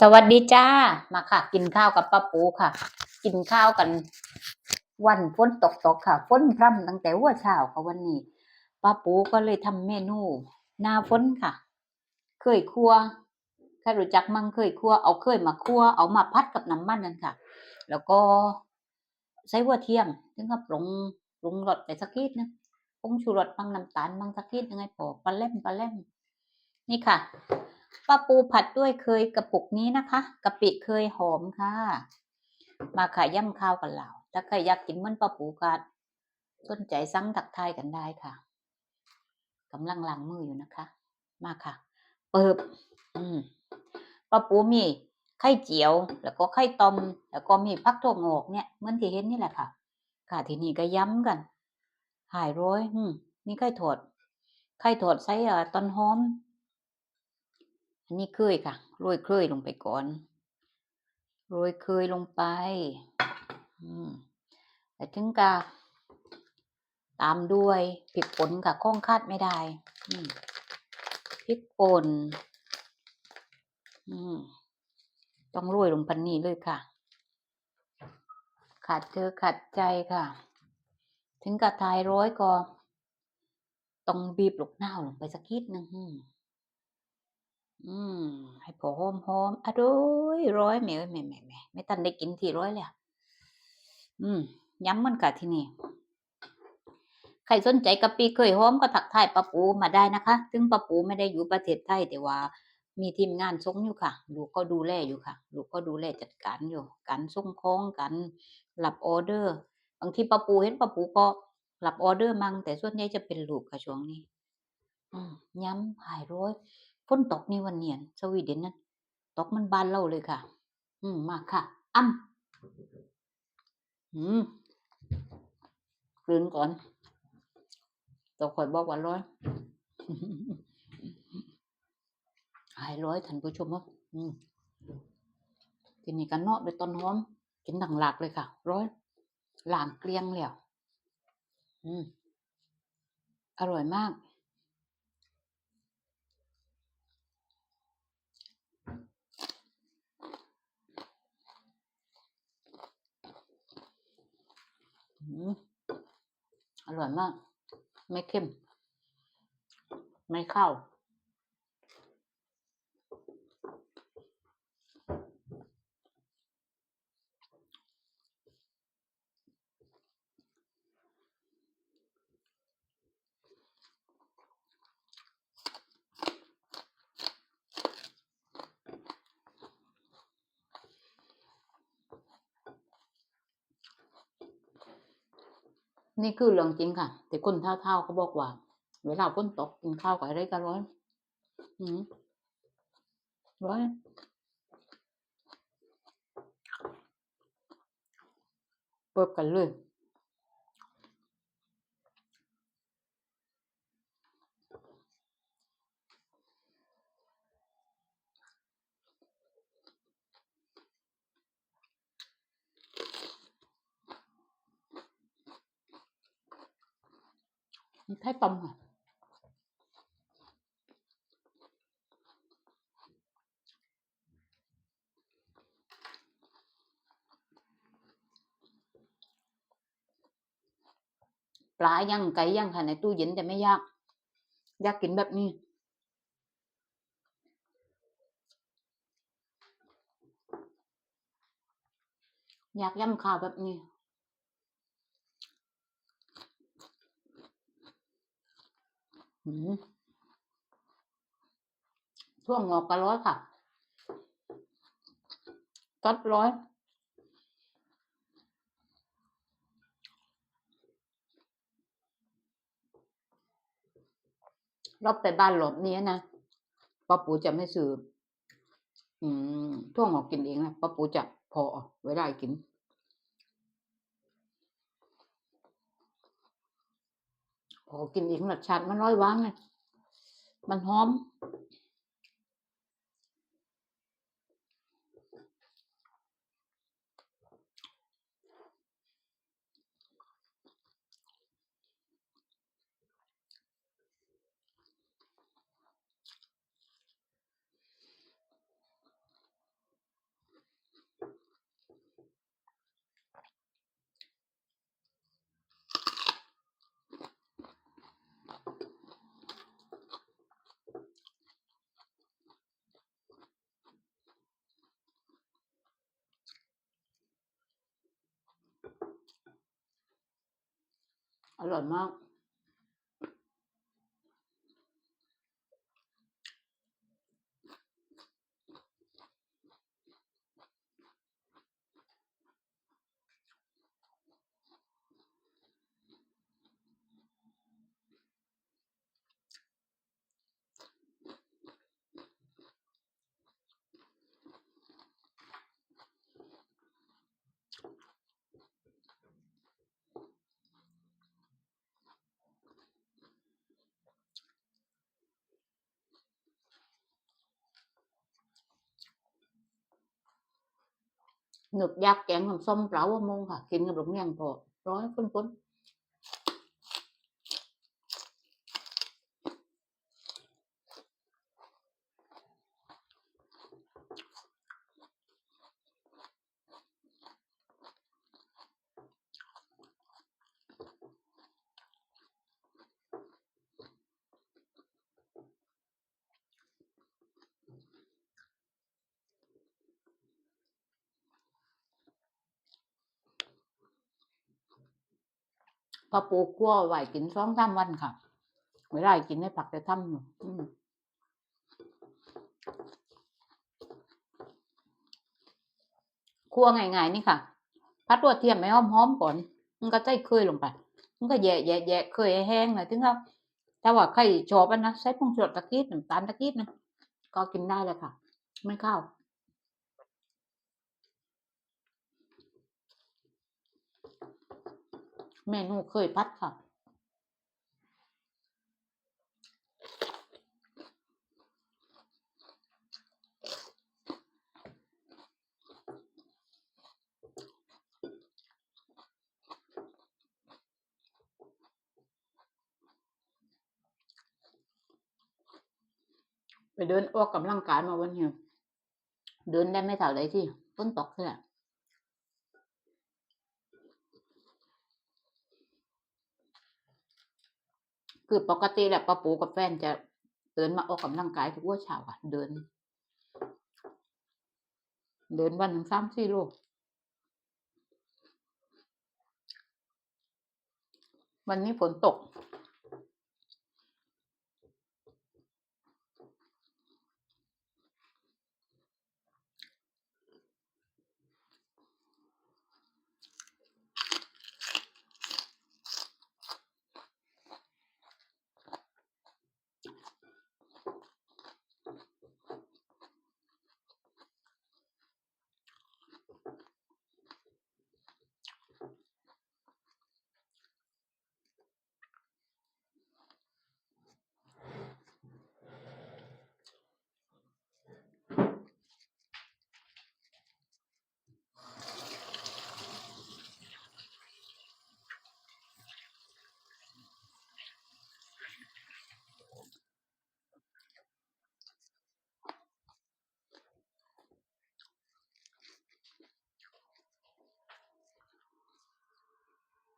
สวัสดีจ้า มาค่ะ กินข้าวกับป้าปูค่ะ กินข้าวกัน วันฝนตกตกค่ะฝนพร่ำตั้งแต่หัวเช้าค่ะวันนี้ป้าปูก็เลยทำเมนูหน้าฝนค่ะ เคยครัวใครรู้จักมั่งเคยครัวเอาเคยมาครัวเอามาพัดกับน้ำมันนั่นค่ะ แล้วก็ใส่หัวเทียมถึงกับปรุงปรุงรสไปสักนิดนึงผงชูรสบ้างน้ำตาลบ้างสักนิดยังไงพอปลาเล่มปลาเล่มนี่ค่ะ ปลาปูผัดด้วยเคยกระปุกนี้นะคะกะปิเคยหอมค่ะ มาขายย่ำข้าวกันแล้วถ้าใครอยากกินเหมือนปลาปูก็สนใจสั่งถักทายกันได้ค่ะกำลังล้างมืออยู่นะคะ มาค่ะ เปิบอืมปลาปูมีไข่เจียว แล้วก็ไข่ต้มแล้วก็มีพักถั่วงอกเนี่ยเหมือนที่เห็นนี่แหละค่ะ ค่ะทีนี้ก็ย้ำกัน หายร้อยอืมนี่ไข่ถอดไข่ถอดใส่ต้นหอม อันนี้เคยค่ะโรยเคยลงไปก่อนโรยเคยลงไป อืมแต่ถึงกาตามด้วยพริกป่นกับข้องคาดไม่ได้ อืมพริกป่นอืมต้องโรยลงพันนี้เลยค่ะขาดเธอขาดใจค่ะ ถึงกระทายร้อยก็ต้องบีบลูกหน้าลงไปสักนิดนึง อืม ให้พอหอมหอมอะโดยร้อยแม่เอ้ยแม่แม่แม่ไม่ทันได้กินทีร้อยเลยอืมย้ำมันกะที่นี่ใครสนใจกะปิเคยหอมก็ถักทายปะปูมาได้นะคะ ถึงปะปูไม่ได้อยู่ประเทศไทยแต่ว่ามีทีมงานส่งอยู่ค่ะ ลูกก็ดูแลอยู่ค่ะ ลูกก็ดูแลจัดการอยู่ การส่งของการรับออเดอร์ บางทีปะปูเห็นปะปูก็รับออเดอร์มั่งแต่ส่วนใหญ่จะเป็นลูกค่ะช่วงนี้อืมย้ำหายร้อย ฝนตกนี่วันเนียนสวีเดนนั่นตกมันบานเล่าเลยค่ะ อืมมากค่ะ อ้ำอืมกลืนก่อนตัวข่อยบอกว่าร้อยหายร้อยท่านผู้ชมครับอืมทีนี้กันเนาะด้วยต้นหอมกินดังหลากเลยค่ะ ร้อยหลางเกลี้ยงแล้วอืมอร่อยมาก อืมอ ร่อยมาก ไม่เข้มไม่เข้าว นี่คือเรื่องจริงค่ะ แต่คนเท่าๆเขาบอกว่า เวลาฝนตกกินข้าวกับอะไรก็ร้อยอืมร้อยเปิดกันเลย ไข่ต้มค่ะปลาย่างไก่ย่างค่ะในตู้เย็นแต่ไม่ยาก อยากกินแบบนี้อยากย่ำข้าวแบบนี้ อืมทั่วงงอกก็ร้อยค่ะกัดร้อย รอบไปบ้านหลบนี้นะป้าปูจะไม่ซื้อ อืมทั่วงอกกินเองนะป้าปูจะพอไว้ได้กิน ขอกินเองรสชาติมันร้อยวางไงมันหอม อ ร่อยมากห นึบยักแกงของส้มเปล่าวะมงค่ะ กินกับหลงเมี่ยงพอร้อยพ้นๆ ปลาปูคั่วไหวกินสองสามวันค่ะไม่ได้กินให้ผักแต่ทำอยู่คั่วง่ายๆนี่ค่ะ พัดตัวเทียมไม่หอมๆก่อน มันก็ใส่เคยลงไป มันก็แย่แย่แย่เคยแห้งเลยถึงเขาถ้าว่าใครชอบนะใส่ผงชูรสตะกี้น้ำตาลตะกี้นะก็กินได้เลยค่ะ ไม่ข้าว เมนูเคยพัดค่ะ ไปเดินออกกำลังกายมาวันนี้เดินได้ไม่เท่าไรที่ฝนตกเลย คือปกติแหละป้าปูกับแฟนจะเดินมาออกกำลังกายทุกวันเช้าอะ เดิน เดินวันหนึ่งสามสี่โลวันนี้ฝนตก